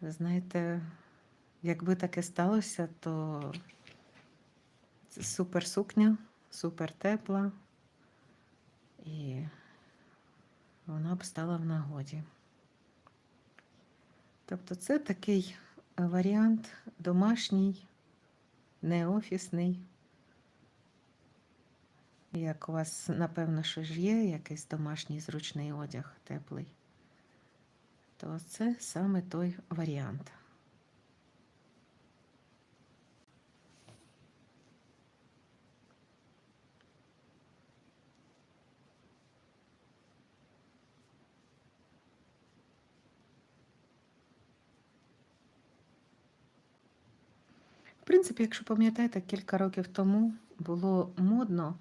Ви знаєте, якби таке сталося, то це супер сукня, супер тепла, і вона б стала в нагоді. Тобто це такий е, варіант домашній, не офісний. Як у вас, напевно, що ж є, якийсь домашній зручний одяг теплий, то це саме той варіант. В принципі, якщо пам'ятаєте, кілька років тому було модно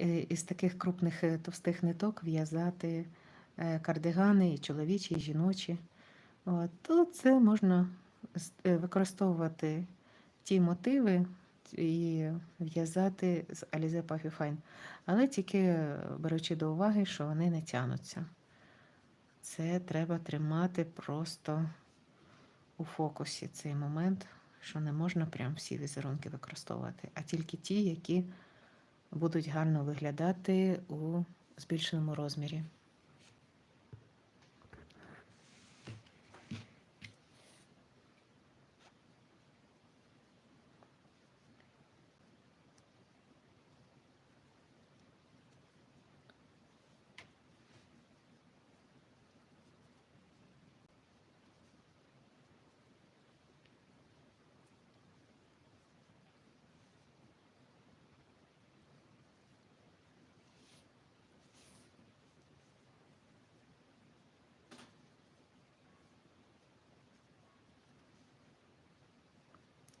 е, із таких крупних е, товстих ниток в'язати кардигани і чоловічі, і жіночі. От, то це можна е, використовувати ті мотиви і в'язати з Alize Puffy Fine, але тільки е, беручи до уваги, що вони не тянуться. Це треба тримати просто у фокусі цей момент, що не можна прям всі візерунки використовувати, а тільки ті, які будуть гарно виглядати у збільшеному розмірі.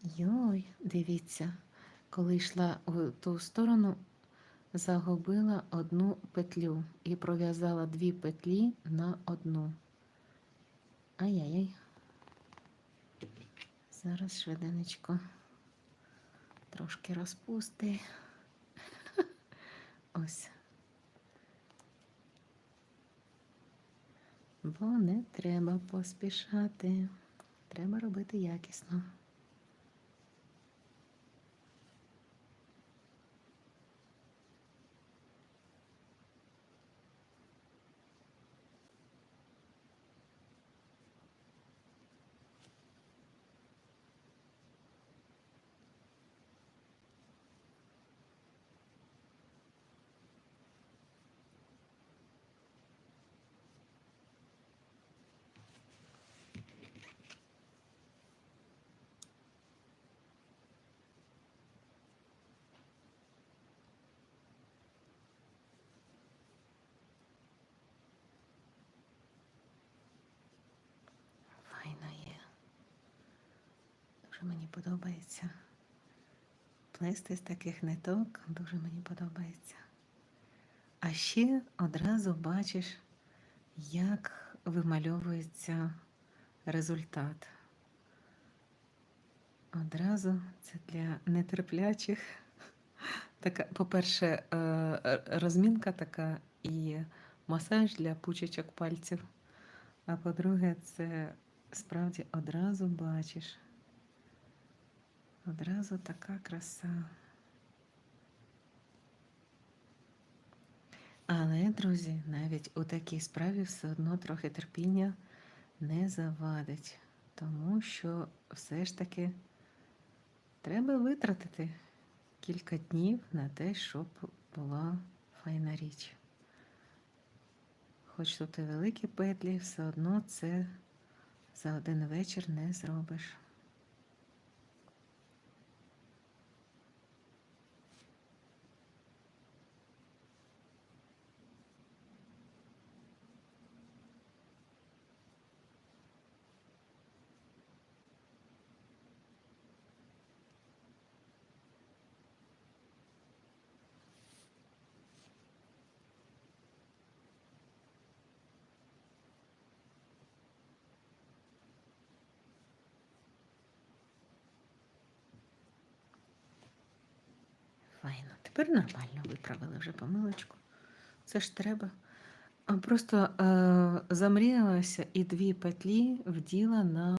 Йой, дивіться, коли йшла в ту сторону, загубила одну петлю і пров'язала дві петлі на одну. Ай-яй-яй. Зараз швиденечко трошки розпусти. Ось. Бо не треба поспішати. Треба робити якісно. Файна є. Дуже мені подобається. Плести з таких ниток дуже мені подобається. А ще одразу бачиш, як вимальовується результат. Одразу це для нетерплячих. Така, по-перше, е, розмінка така і масаж для пучечок пальців. А по-друге, це справді одразу бачиш. Одразу така краса. Але, друзі, навіть у такій справі все одно трохи терпіння не завадить, тому що все ж таки треба витратити кілька днів на те, щоб була файна річ. Хоч тут і великі петлі, все одно це за один вечір не зробиш. Файно. Тепер нормально виправили вже помилочку. Це ж треба. Просто е, замріялася і дві петлі вділа на